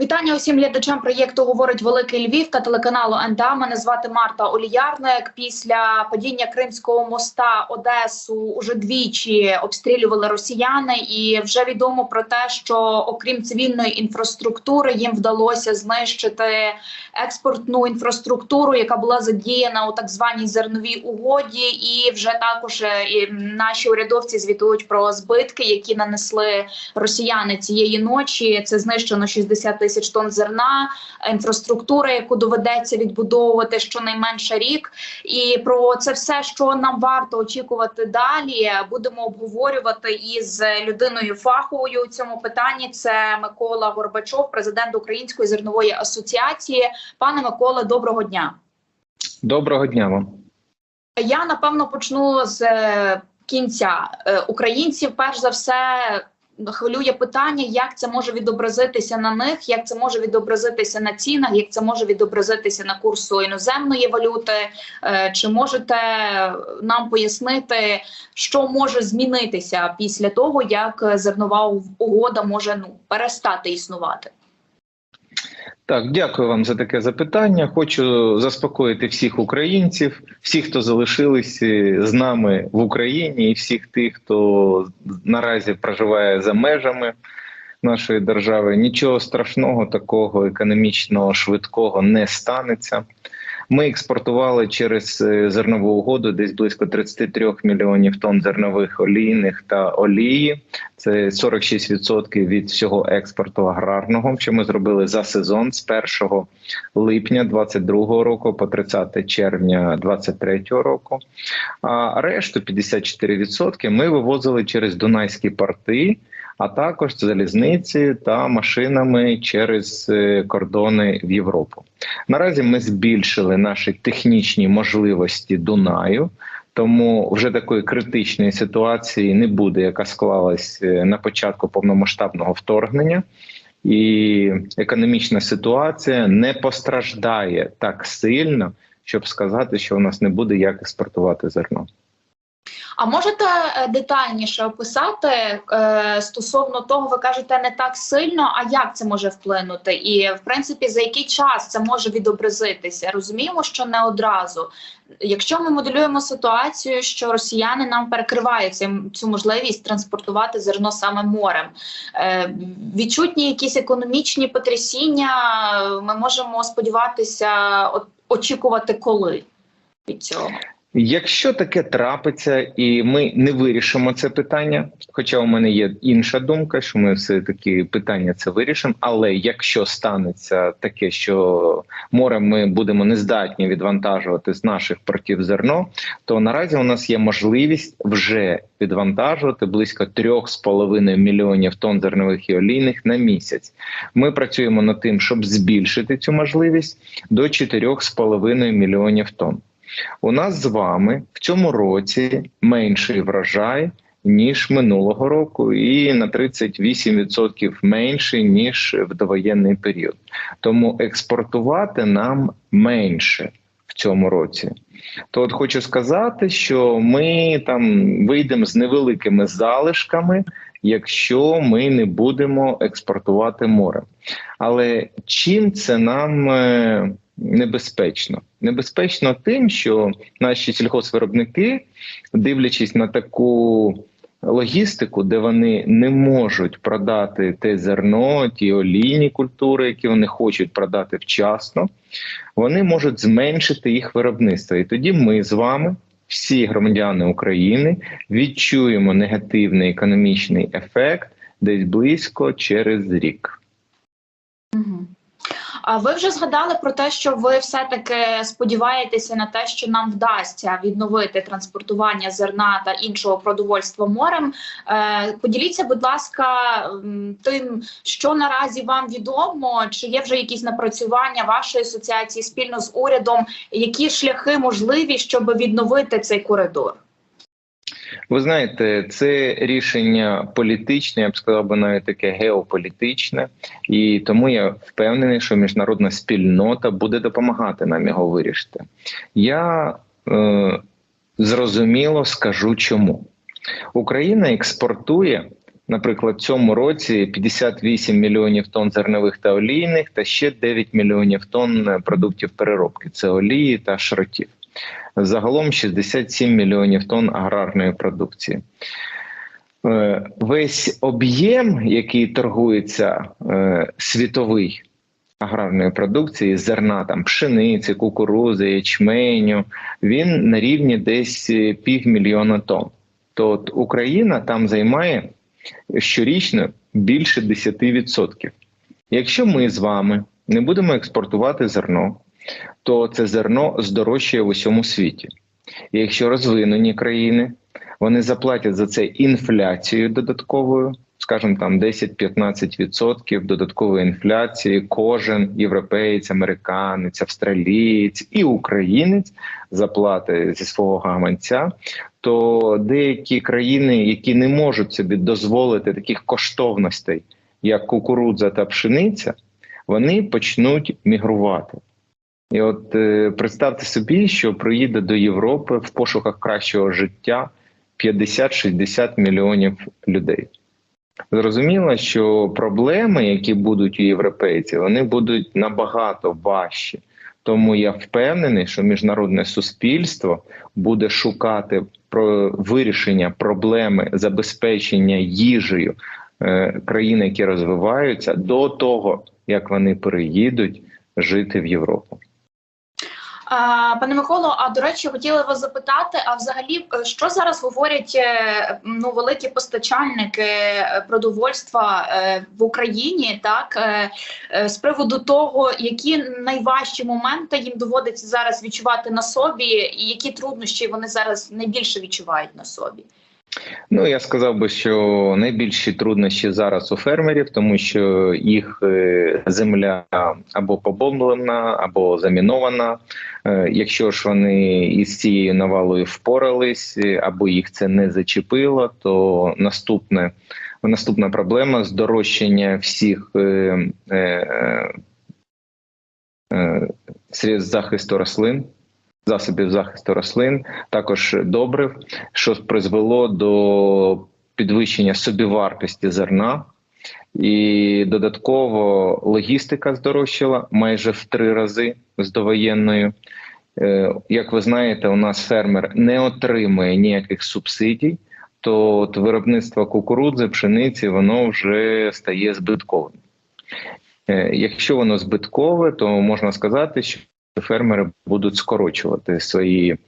Вітання усім глядачам проєкту говорить Великий Львів та телеканалу НДА. Мене звати Марта Оліярник. Після падіння Кримського моста Одесу уже двічі обстрілювали росіяни, і вже відомо про те, що окрім цивільної інфраструктури їм вдалося знищити експортну інфраструктуру, яка була задіяна у так званій зерновій угоді. І вже також е, і наші урядовці звітують про збитки, які нанесли росіяни цієї ночі. Це знищено 60 тисяч тонн зерна, інфраструктура, яку доведеться відбудовувати щонайменше рік. І про це все, що нам варто очікувати далі, будемо обговорювати із людиною фаховою у цьому питанні. Це Микола Горбачов, президент Української зернової асоціації. Пане Миколе, доброго дня. Доброго дня вам. Я напевно почну з е, кінця Е, українців. Перш за все. Хвилює питання, як це може відобразитися на них, як це може відобразитися на цінах, як це може відобразитися на курсу іноземної валюти. Е, Чи можете нам пояснити, що може змінитися після того, як зернова угода може ну перестати існувати? Так, дякую вам за таке запитання. Хочу заспокоїти всіх українців, всіх, хто залишились з нами в Україні, і всіх тих, хто наразі проживає за межами нашої держави. Нічого страшного, такого економічного швидкого не станеться. Ми експортували через е, зернову угоду десь близько 33 мільйонів тонн зернових олійних та олії. Це 46% від всього експорту аграрного, що ми зробили за сезон з 1 липня 22 року по 30 червня 23 року. А решту 54% ми вивозили через Дунайські порти. А також залізниці та машинами через е, кордони в Європу. Наразі ми збільшили наші технічні можливості Дунаю, тому вже такої критичної ситуації не буде, яка склалась е, на початку повномасштабного вторгнення, і економічна ситуація не постраждає так сильно, щоб сказати, що у нас не буде як експортувати зерно. А можете е, детальніше описати е, стосовно того, ви кажете не так сильно, а як це може вплинути, і в принципі за який час це може відобразитися? Розуміємо, що не одразу. Якщо ми моделюємо ситуацію, що росіяни нам перекривають цю можливість транспортувати зерно саме морем, е, відчутні якісь економічні потрясіння, ми можемо сподіватися, очікувати коли від цього. Якщо таке трапиться, і ми не вирішимо це питання, хоча у мене є інша думка, що ми все таки питання це вирішимо. Але якщо станеться таке, що морем ми будемо нездатні відвантажувати з наших портів зерно, то наразі у нас є можливість вже відвантажувати близько 3,5 мільйонів тонн зернових і олійних на місяць. Ми працюємо над тим, щоб збільшити цю можливість до 4,5 мільйонів тонн. У нас з вами в цьому році менший врожай ніж минулого року, і на 38% менший ніж в довоєнний період. Тому експортувати нам менше в цьому році. То от хочу сказати, що ми там вийдемо з невеликими залишками, якщо ми не будемо експортувати море. Але чим це нам е, небезпечно? Небезпечно тим, що наші сільхозвиробники, дивлячись на таку логістику, де вони не можуть продати те зерно, ті олійні культури, які вони хочуть продати вчасно, вони можуть зменшити їх виробництво. І тоді ми з вами, всі громадяни України, відчуємо негативний економічний ефект десь близько через рік. Угу. А ви вже згадали про те, що ви все-таки сподіваєтеся на те, що нам вдасться відновити транспортування зерна та іншого продовольства морем. Е, поділіться, будь ласка, тим, що наразі вам відомо, чи є вже якісь напрацювання вашої асоціації спільно з урядом, які шляхи можливі, щоб відновити цей коридор? Ви знаєте, це рішення політичне, я б сказав би навіть таке геополітичне, і тому я впевнений, що міжнародна спільнота буде допомагати нам його вирішити. Я е, зрозуміло скажу, чому Україна експортує Наприклад, цьому році 58 мільйонів тонн зернових та олійних, та ще 9 мільйонів тонн е, продуктів переробки це олії та шротів. Загалом 67 мільйонів тонн аграрної продукції. Е, Весь об'єм, який торгується е, світовий аграрної продукції, зерна там пшениці, кукурузи, ячменю, він на рівні десь е, півмільйона тонн. То Україна там займає щорічно більше 10%. Якщо ми з вами не будемо експортувати зерно, то це зерно здорожчає в усьому світі. І якщо розвинені країни вони заплатять за це інфляцією додатковою, скажімо, там 10-15% додаткової інфляції. Кожен європеєць, американець, австралієць і українець заплатить зі свого гаманця. То деякі країни, які не можуть собі дозволити таких коштовностей, як кукурудза та пшениця, вони почнуть мігрувати. І от е, представте собі, що приїде до Європи в пошуках кращого життя 50-60 мільйонів людей. Зрозуміло, що проблеми, які будуть у європейців, вони будуть набагато важчі. Тому я впевнений, що міжнародне суспільство буде шукати про вирішення проблеми забезпечення їжею е, країн, які розвиваються, до того як вони переїдуть жити в Європу. Пане Миколо, а до речі, хотіла вас запитати: а взагалі, е, що зараз говорять е, ну великі постачальники е, продовольства в Україні, так з приводу того, які найважчі моменти їм доводиться зараз відчувати на собі, і які труднощі вони зараз найбільше відчувають на собі? Ну я сказав би, що найбільші труднощі зараз у фермерів, тому що їх е, земля або побомблена, або замінована. Е, Якщо ж вони із цією навалою впорались, е, або їх це не зачепило, то наступне наступна проблема здорожчання всіх е, е, средств захисту рослин. Засобів захисту рослин, також добрив, що призвело до підвищення собівартості зерна, і додатково логістика здорожчала майже в три рази з довоєнною. Е, Як ви знаєте, у нас фермер не отримує ніяких субсидій, то от виробництво кукурудзи, пшениці воно вже стає збитковим. Е, Якщо воно збиткове, то можна сказати, що фермери будуть скорочувати свої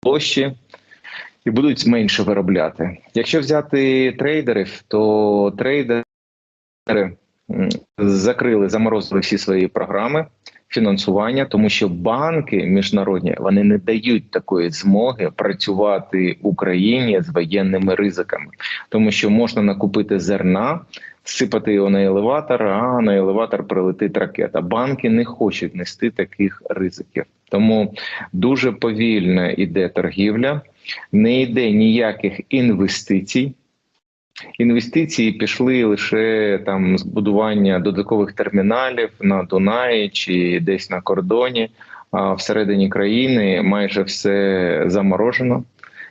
площі і будуть менше виробляти. Якщо взяти трейдерів, то трейдери закрили, заморозили всі свої програми фінансування, тому що банки міжнародні вони не дають такої змоги працювати Україні з воєнними ризиками, тому що можна накупити зерна. Сипати його на елеватор, а на елеватор прилетить ракета. Банки не хочуть нести таких ризиків, тому дуже повільно йде торгівля, не йде ніяких інвестицій. Інвестиції пішли лише там збудування додаткових терміналів на Дунаї чи десь на кордоні. А всередині країни майже все заморожено.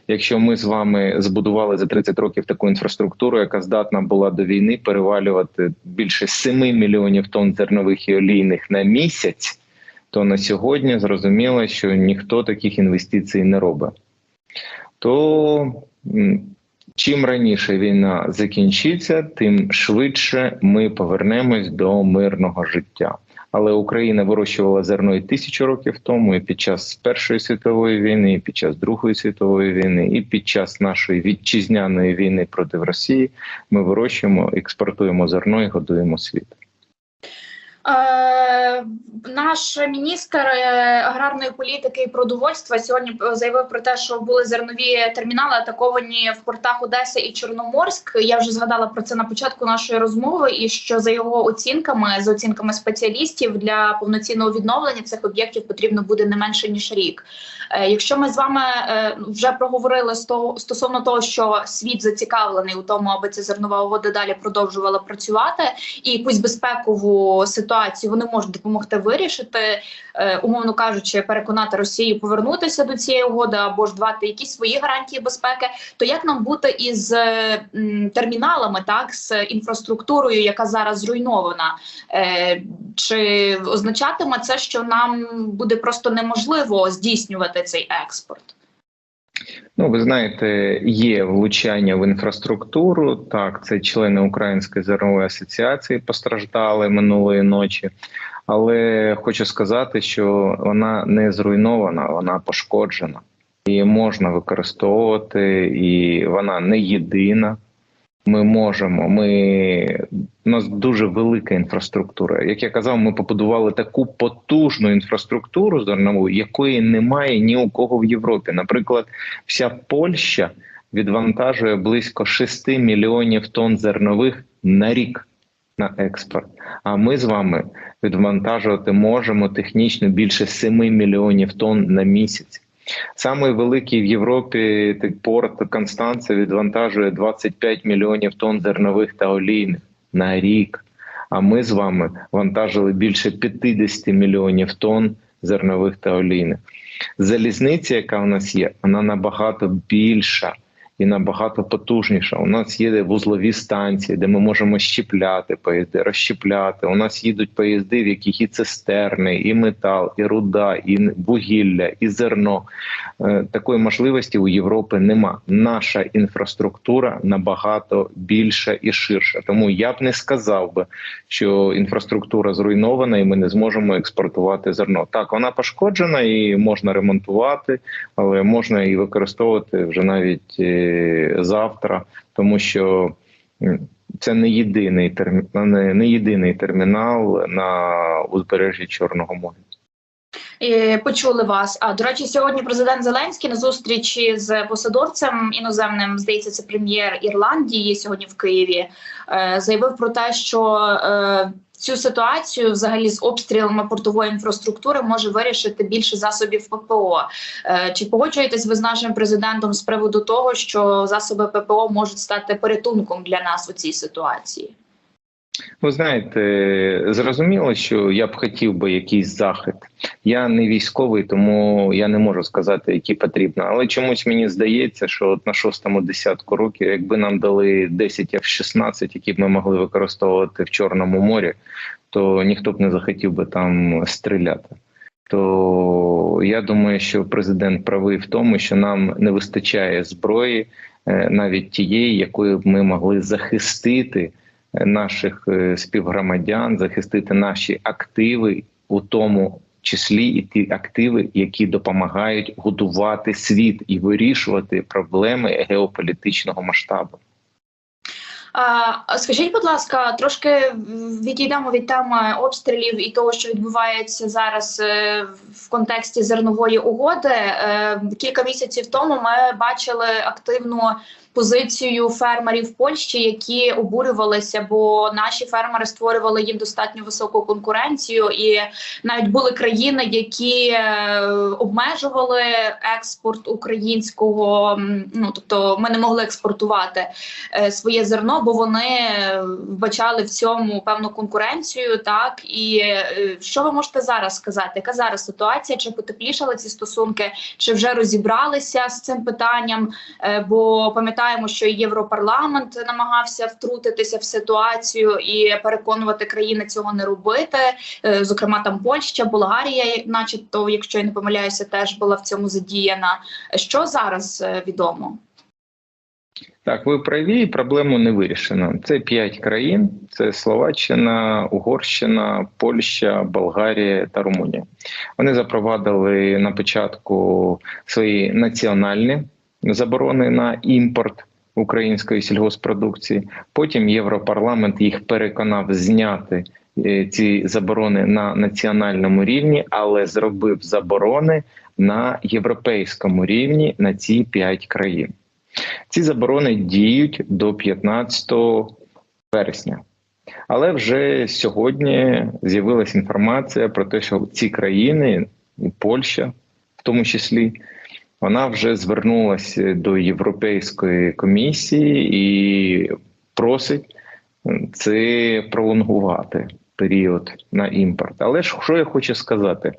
Якщо ми з вами збудували за 30 років таку інфраструктуру, яка здатна була до війни перевалювати більше 7 мільйонів тонн зернових і олійних на місяць, то на сьогодні зрозуміло, що ніхто таких інвестицій не робить. То чим раніше війна закінчиться, тим швидше ми повернемось до мирного життя. Але Україна вирощувала зерно і тисячу років тому, і під час Першої світової війни, і під час Другої світової війни, і під час нашої вітчизняної війни проти Росії ми вирощуємо, експортуємо зерно і годуємо світ. Е, наш міністр е, аграрної політики і продовольства сьогодні заявив про те, що були зернові термінали атаковані в портах Одеси і Чорноморськ. Я вже згадала про це на початку нашої розмови, і що за його оцінками, за оцінками спеціалістів, для повноцінного відновлення цих об'єктів потрібно буде не менше ніж рік. Е, Якщо ми з вами вже проговорили стосовно того, що світ зацікавлений у тому, аби ця зернова угода далі продовжувала працювати, і якусь безпекову ситуацію ситуацію вони можуть допомогти вирішити, е, умовно кажучи, переконати Росію повернутися до цієї угоди або ж давати якісь свої гарантії безпеки, то як нам бути із е, терміналами, так з інфраструктурою, яка зараз зруйнована? Е, Чи означатиме це, що нам буде просто неможливо здійснювати цей експорт? Ну, ви знаєте, є влучання в інфраструктуру. Так, це члени Української зернової асоціації постраждали минулої ночі. Але хочу сказати, що вона не зруйнована, вона пошкоджена. Її можна використовувати, і вона не єдина. Ми можемо. Ми у нас дуже велика інфраструктура. Як я казав, ми побудували таку потужну інфраструктуру зернову, якої немає ні у кого в Європі. Наприклад, вся Польща відвантажує близько 6 мільйонів тонн зернових на рік на експорт. А ми з вами відвантажувати можемо технічно більше 7 мільйонів тонн на місяць. Самий великий в Європі порт Констанца відвантажує 25 мільйонів тонн зернових та олійних на рік. А ми з вами вантажили більше 50 мільйонів тонн зернових та олійних. Залізниця, яка у нас є, вона набагато більша і набагато потужніша. У нас є вузлові станції, де ми можемо щіпляти поїзди, розщіпляти. У нас їдуть поїзди, в яких і цистерни, і метал, і руда, і вугілля, і зерно. Е, Такої можливості у Європи нема. Наша інфраструктура набагато більша і ширша. Тому я б не сказав би, що інфраструктура зруйнована, і ми не зможемо експортувати зерно. Так, вона пошкоджена і можна ремонтувати, але можна і використовувати вже навіть завтра, тому що це не єдиний термі... не, не єдиний термінал на узбережжі Чорного моря. Почули вас. А до речі, сьогодні президент Зеленський на зустрічі з посадовцем іноземним, здається, це прем'єр Ірландії сьогодні в Києві. е, Заявив про те, що е, цю ситуацію, взагалі, з обстрілами портової інфраструктури, може вирішити більше засобів ППО. Е, Чи погоджуєтесь ви з нашим президентом з приводу того, що засоби ППО можуть стати порятунком для нас у цій ситуації? Ви знаєте, зрозуміло, що я б хотів би якийсь захист. Я не військовий, тому я не можу сказати, які потрібно. Але чомусь мені здається, що от на шостому десятку років, якби нам дали 10 F-16, які б ми могли використовувати в Чорному морі, то ніхто б не захотів би там стріляти. То я думаю, що президент правий в тому, що нам не вистачає зброї, е, навіть тієї, якою б ми могли захистити наших е, співгромадян, захистити наші активи, у тому числі і ті активи, які допомагають годувати світ і вирішувати проблеми геополітичного масштабу. Скажіть, будь ласка, трошки відійдемо від теми обстрілів і того, що відбувається зараз е, в контексті зернової угоди. Е, Кілька місяців тому ми бачили активну позицію фермерів Польщі, які обурювалися, бо наші фермери створювали їм достатньо високу конкуренцію, і навіть були країни, які е, обмежували експорт українського. Ну тобто, ми не могли експортувати е, своє зерно, бо вони вбачали в цьому певну конкуренцію. Так і е, що ви можете зараз сказати? Яка зараз ситуація? Чи потеплішали ці стосунки, чи вже розібралися з цим питанням? Бо пам'ятаємо, що Європарламент намагався втрутитися в ситуацію і переконувати країни цього не робити. Е, Зокрема, там Польща, Болгарія, начебто, якщо я не помиляюся, теж була в цьому задіяна. Що зараз е, відомо? Так, ви праві, проблему не вирішено. Це п'ять країн: це Словаччина, Угорщина, Польща, Болгарія та Румунія. Вони запровадили на початку свої національні заборони на імпорт української сільгоспродукції. Потім Європарламент їх переконав зняти е, ці заборони на національному рівні, але зробив заборони на європейському рівні на ці п'ять країн. Ці заборони діють до 15 вересня. Але вже сьогодні з'явилася інформація про те, що ці країни, і Польща в тому числі, вона вже звернулася до Європейської комісії і просить це пролонгувати. період на імпорт. Але ж що я хочу сказати?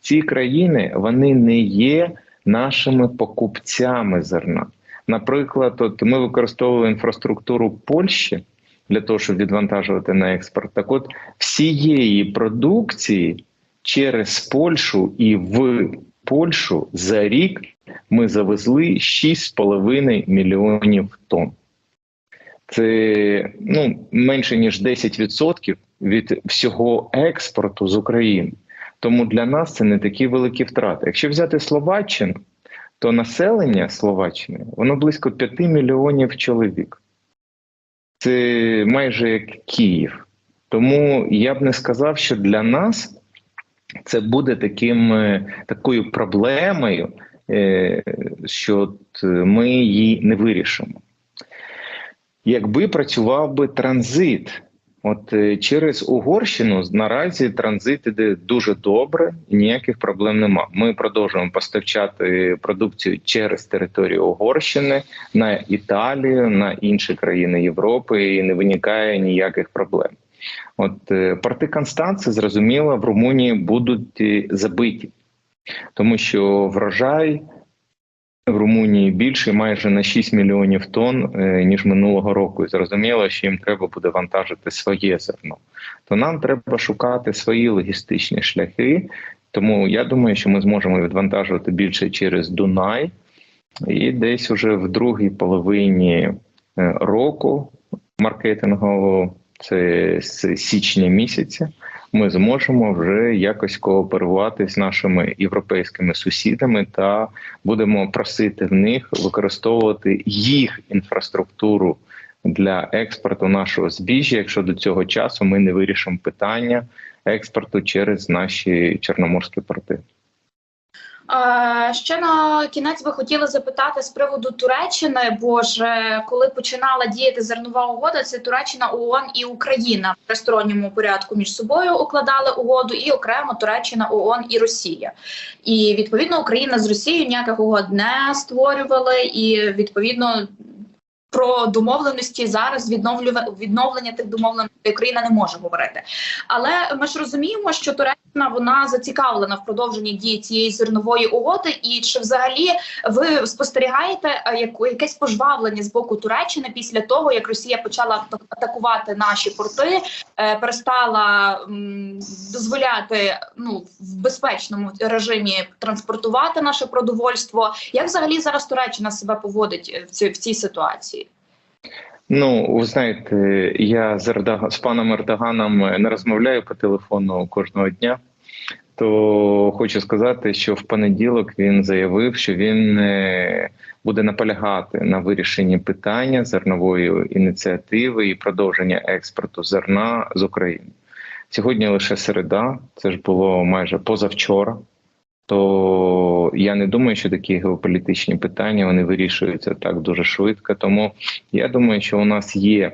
Ці країни вони не є нашими покупцями зерна. Наприклад, от ми використовували інфраструктуру Польщі для того, щоб відвантажувати на експорт. Так, от всієї продукції через Польщу і в Польщу за рік ми завезли 6,5 мільйонів тонн. Це ну, менше ніж 10% від всього експорту з України. Тому для нас це не такі великі втрати. Якщо взяти Словаччину, то населення Словаччини воно близько 5 мільйонів чоловік. Це майже як Київ. Тому я б не сказав, що для нас це буде таким, е, такою проблемою, що ми її не вирішимо. Якби працював би транзит, от е, через Угорщину наразі транзит іде дуже добре, і ніяких проблем нема. Ми продовжуємо поставчати продукцію через територію Угорщини на Італію, на інші країни Європи, і не виникає ніяких проблем. От е, порти Констанци, зрозуміло, в Румунії будуть е, забиті, тому що врожай в Румунії більше майже на 6 мільйонів тонн, е, ніж минулого року. І зрозуміло, що їм треба буде вантажити своє зерно. То нам треба шукати свої логістичні шляхи. Тому я думаю, що ми зможемо відвантажувати більше через Дунай, і десь уже в другій половині е, року маркетингового, це з січня місяця, ми зможемо вже якось кооперувати з нашими європейськими сусідами та будемо просити в них використовувати їх інфраструктуру для експорту нашого збіжжя, якщо до цього часу ми не вирішимо питання експорту через наші чорноморські порти. Ще на кінець би хотіла запитати з приводу Туреччини, бо ж е, коли починала діяти зернова угода, це Туреччина, ООН і Україна в тристоронньому порядку між собою укладали угоду, і окремо Туреччина, ООН і Росія. І відповідно Україна з Росією ніяких угод не створювали, і відповідно. Про домовленості зараз відновлюва відновлення тих домовленостей Україна не може говорити, але ми ж розуміємо, що Туреччина вона зацікавлена в продовженні дії цієї зернової угоди. І чи взагалі ви спостерігаєте е, якесь пожвавлення з боку Туреччини після того, як Росія почала атакувати наші порти, е, перестала дозволяти ну в безпечному режимі транспортувати наше продовольство? Як взагалі зараз Туреччина себе поводить в цій, в цій ситуації? Ну, ви знаєте, я з, Ердога, з паном Ердоганом не розмовляю по телефону кожного дня. То хочу сказати, що в понеділок він заявив, що він е, буде наполягати на вирішенні питання зернової ініціативи і продовження експорту зерна з України. Сьогодні лише середа, це ж було майже позавчора. То я не думаю, що такі геополітичні питання вони вирішуються так дуже швидко. Тому я думаю, що у нас є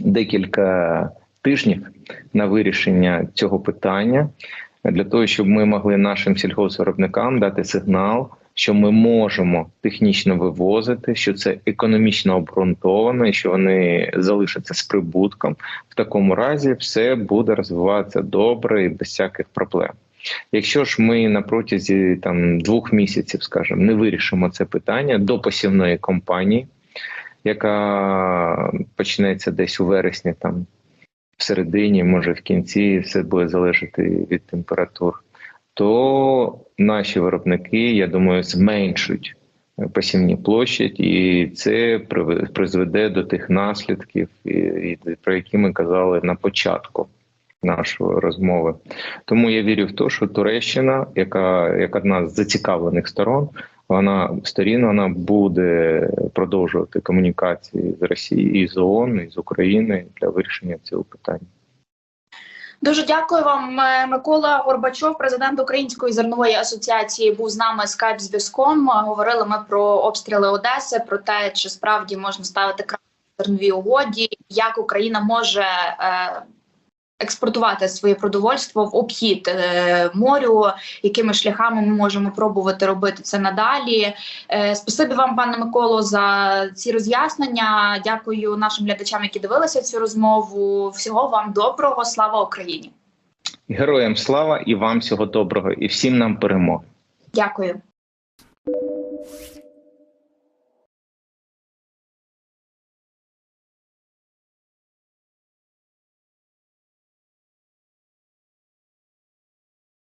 декілька тижнів на вирішення цього питання для того, щоб ми могли нашим сільгоспвиробникам дати сигнал, що ми можемо технічно вивозити, що це економічно обґрунтовано, і що вони залишаться з прибутком. В такому разі все буде розвиватися добре і без всяких проблем. Якщо ж ми на протязі там двох місяців, скажімо, не вирішимо це питання до посівної кампанії, яка почнеться десь у вересні, там в середині, може в кінці, все буде залежати від температур, то наші виробники, я думаю, зменшують посівні площі, і це призведе до тих наслідків, про які ми казали на початку нашої розмови. Тому я вірю в те, що Туреччина, яка як одна з зацікавлених сторон, вона сторін вона буде продовжувати комунікації з Росією і з ООН, і з Україною для вирішення цього питання. Дуже дякую вам, Микола Горбачов, президент Української зернової асоціації, був з нами скайп зв'язком. Говорили ми про обстріли Одеси, про те, чи справді можна ставити в зерновій угоді, як Україна може е, експортувати своє продовольство в обхід е, морю, якими шляхами ми можемо пробувати робити це надалі. Е, спасибі вам, пане Миколо, за ці роз'яснення. Дякую нашим глядачам, які дивилися цю розмову. Всього вам доброго, слава Україні! Героям слава і вам всього доброго, і всім нам перемоги. Дякую.